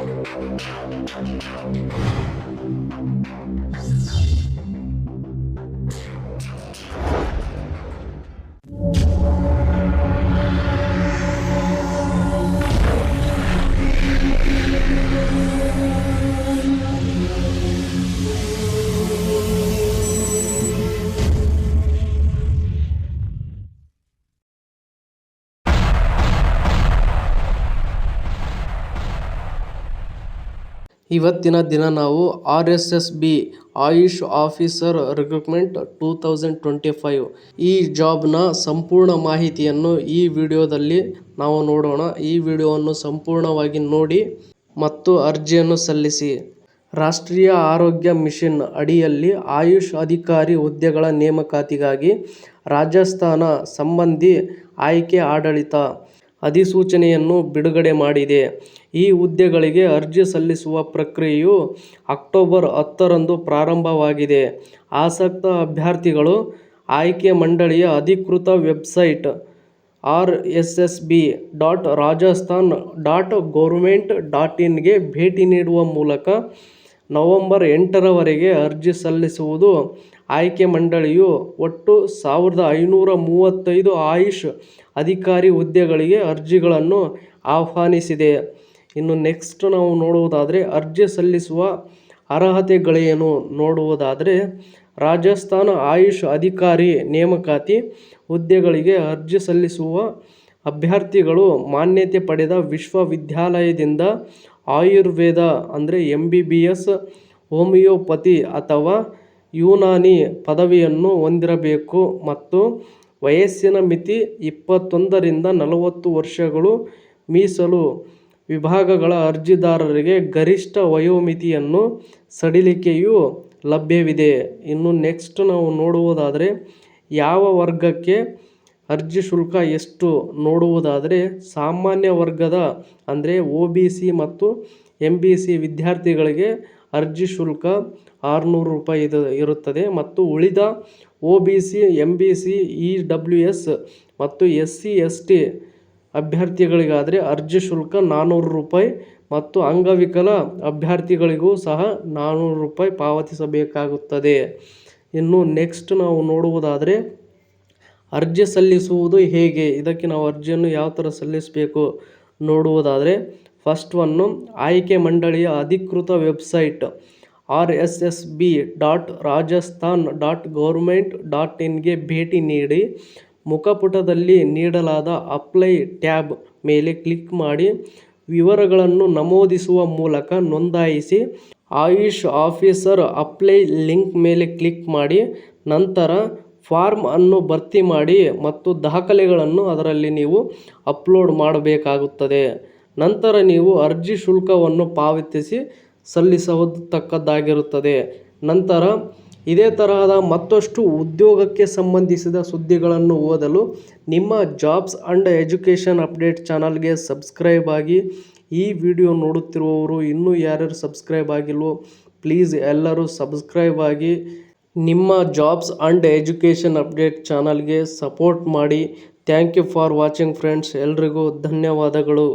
Thank you. ಇವತ್ತಿನ ದಿನ ನಾವು R S S B Ayush officer recruitment two thousand twenty five. ಈ ಜಾಬ್ನ ಸಂಪೂರ್ಣ ಮಾಹಿತಿಯನ್ನು ಈ ವಿಡಿಯೋದಲ್ಲಿ ನಾವು ನೋಡೋಣ. ಈ ವಿಡಿಯೋವನ್ನು ಸಂಪೂರ್ಣವಾಗಿ ನೋಡಿ ಮತ್ತು ಅರ್ಜಿಯನ್ನು ಸಲ್ಲಿಸಿ. ರಾಷ್ಟ್ರೀಯ ಆರೋಗ್ಯ ಮಿಷನ್ ಅಡಿಯಲ್ಲಿ ಆಯುಷ್ ಅಧಿಕಾರಿ ಹುದ್ದೆಗಳ ನೇಮಕಾತಿಗಾಗಿ ರಾಜಸ್ಥಾನ ಸಂಬಂಧಿ ಆಯ್ಕೆ ಆಡಳಿತ. ಅಧಿಸೂಚನೆಯನ್ನು ಬಿಡುಗಡೆ ಮಾಡಿದೆ. ಈ ಹುದ್ದೆಗಳಿಗೆ ಅರ್ಜಿ ಸಲ್ಲಿಸುವ ಪ್ರಕ್ರಿಯೆಯು ಅಕ್ಟೋಬರ್ ಹತ್ತರಂದು ಪ್ರಾರಂಭವಾಗಿದೆ. ಆಸಕ್ತ ಅಭ್ಯರ್ಥಿಗಳು ಆಯ್ಕೆ ಮಂಡಳಿಯ ಅಧಿಕೃತ website R S S B dot Rajasthan dot government dot ಇನ್ಗೆ ಭೇಟಿ ನೀಡುವ ಮೂಲಕ ನವೆಂಬರ್ ಎಂಟರವರೆಗೆ ಅರ್ಜಿ ಸಲ್ಲಿಸುವುದು. ಆಯ್ಕೆ ಮಂಡಳಿಯು ಒಟ್ಟು ಸಾವಿರದ ಐನೂರ ಮೂವತ್ತೈದು ಆಯುಷ್ ಅಧಿಕಾರಿ ಹುದ್ದೆಗಳಿಗೆ ಅರ್ಜಿಗಳನ್ನು ಆಹ್ವಾನಿಸಿದೆ. ಇನ್ನು ನೆಕ್ಸ್ಟ್ ನಾವು ನೋಡುವುದಾದರೆ, ಅರ್ಜಿ ಸಲ್ಲಿಸುವ ಅರ್ಹತೆಗಳೇನು ನೋಡುವುದಾದರೆ, ರಾಜಸ್ಥಾನ ಆಯುಷ್ ಅಧಿಕಾರಿ ನೇಮಕಾತಿ ಹುದ್ದೆಗಳಿಗೆ ಅರ್ಜಿ ಸಲ್ಲಿಸುವ ಅಭ್ಯರ್ಥಿಗಳು ಮಾನ್ಯತೆ ಪಡೆದ ವಿಶ್ವವಿದ್ಯಾಲಯದಿಂದ ಆಯುರ್ವೇದ ಅಂದರೆ M B B S homeopathy ಅಥವಾ ಯುನಾನಿ ಪದವಿಯನ್ನು ಹೊಂದಿರಬೇಕು. ಮತ್ತು ವಯಸ್ಸಿನ ಮಿತಿ ಇಪ್ಪತ್ತೊಂದರಿಂದ ನಲವತ್ತು ವರ್ಷಗಳು ಮೀಸಲು ವಿಭಾಗಗಳ ಅರ್ಜಿದಾರರಿಗೆ ಗರಿಷ್ಠ ವಯೋಮಿತಿಯನ್ನು ಸಡಿಲಿಕೆಯು ಲಭ್ಯವಿದೆ. ಇನ್ನು ನೆಕ್ಸ್ಟ್ ನಾವು ನೋಡುವುದಾದರೆ ಯಾವ ವರ್ಗಕ್ಕೆ ಅರ್ಜಿ ಶುಲ್ಕ ಎಷ್ಟು ನೋಡುವುದಾದರೆ ಸಾಮಾನ್ಯ ವರ್ಗದ ಅಂದರೆ ಒ ಬಿ ಸಿ ಮತ್ತು ಎಂ ಬಿ ಸಿ ವಿದ್ಯಾರ್ಥಿಗಳಿಗೆ ಅರ್ಜಿ ಶುಲ್ಕ ಆರುನೂರು ರೂಪಾಯಿ ಇದು ಇರುತ್ತದೆ ಮತ್ತು ಉಳಿದ O B C M B C, E W S ಮತ್ತು ಎಸ್ ಸಿ, ಎಸ್ ಟಿ ಅಭ್ಯರ್ಥಿಗಳಿಗಾದರೆ ಅರ್ಜಿ ಶುಲ್ಕ ನಾನ್ನೂರು ರೂಪಾಯಿ ಮತ್ತು ಅಂಗವಿಕಲ ಅಭ್ಯರ್ಥಿಗಳಿಗೂ ಸಹ ನಾನ್ನೂರು ರೂಪಾಯಿ ಪಾವತಿಸಬೇಕಾಗುತ್ತದೆ. ಇನ್ನು ನೆಕ್ಸ್ಟ್ ನಾವು ನೋಡುವುದಾದರೆ ಅರ್ಜಿ ಸಲ್ಲಿಸುವುದು ಹೇಗೆ? ಇದಕ್ಕೆ ನಾವು ಅರ್ಜಿಯನ್ನು ಯಾವ ಥರ ಸಲ್ಲಿಸಬೇಕು ನೋಡುವುದಾದರೆ ಫಸ್ಟ್ ಒನ್ನು ಆಯ್ಕೆ ಮಂಡಳಿಯ ಅಧಿಕೃತ website R S S B dot Rajasthan dot government dot ಇನ್ಗೆ ಭೇಟಿ ನೀಡಿ, ಮುಖಪುಟದಲ್ಲಿ ನೀಡಲಾದ ಅಪ್ಲೈ ಟ್ಯಾಬ್ ಮೇಲೆ ಕ್ಲಿಕ್ ಮಾಡಿ, ವಿವರಗಳನ್ನು ನಮೂದಿಸುವ ಮೂಲಕ ನೋಂದಾಯಿಸಿ, ಆಯುಷ್ ಆಫೀಸರ್ ಅಪ್ಲೈ ಲಿಂಕ್ ಮೇಲೆ ಕ್ಲಿಕ್ ಮಾಡಿ, ನಂತರ ಫಾರ್ಮ್ ಅನ್ನು ಭರ್ತಿ ಮಾಡಿ ಮತ್ತು ದಾಖಲೆಗಳನ್ನು ಅದರಲ್ಲಿ ನೀವು ಅಪ್ಲೋಡ್ ಮಾಡಬೇಕಾಗುತ್ತದೆ. ನಂತರ ನೀವು ಅರ್ಜಿ ಶುಲ್ಕವನ್ನು ಪಾವತಿಸಿ ಸಲ್ಲಿಸತಕ್ಕದ್ದಾಗಿರುತ್ತದೆ. ನಂತರ ಇದೇ ತರಹದ ಮತ್ತಷ್ಟು ಉದ್ಯೋಗಕ್ಕೆ ಸಂಬಂಧಿಸಿದ ಸುದ್ದಿಗಳನ್ನು ಓದಲು ನಿಮ್ಮ ಜಾಬ್ಸ್ ಅಂಡ್ ಎಜುಕೇಷನ್ ಅಪ್ಡೇಟ್ ಚಾನಲ್ಗೆ ಸಬ್ಸ್ಕ್ರೈಬ್ ಆಗಿ ಈ ವಿಡಿಯೋ ನೋಡುತ್ತಿರುವವರು ಇನ್ನೂ ಯಾರ್ಯಾರು ಸಬ್ಸ್ಕ್ರೈಬ್ ಆಗಿಲ್ವೋ ಪ್ಲೀಸ್ ಎಲ್ಲರೂ ಸಬ್ಸ್ಕ್ರೈಬ್ ಆಗಿ ನಿಮ್ಮ ಜಾಬ್ಸ್ ಆ್ಯಂಡ್ ಎಜುಕೇಷನ್ ಅಪ್ಡೇಟ್ ಚಾನಲ್ಗೆ ಸಪೋರ್ಟ್ ಮಾಡಿ. Thank you for watching friends. ಎಲ್ರಿಗೂ ಧನ್ಯವಾದಗಳು.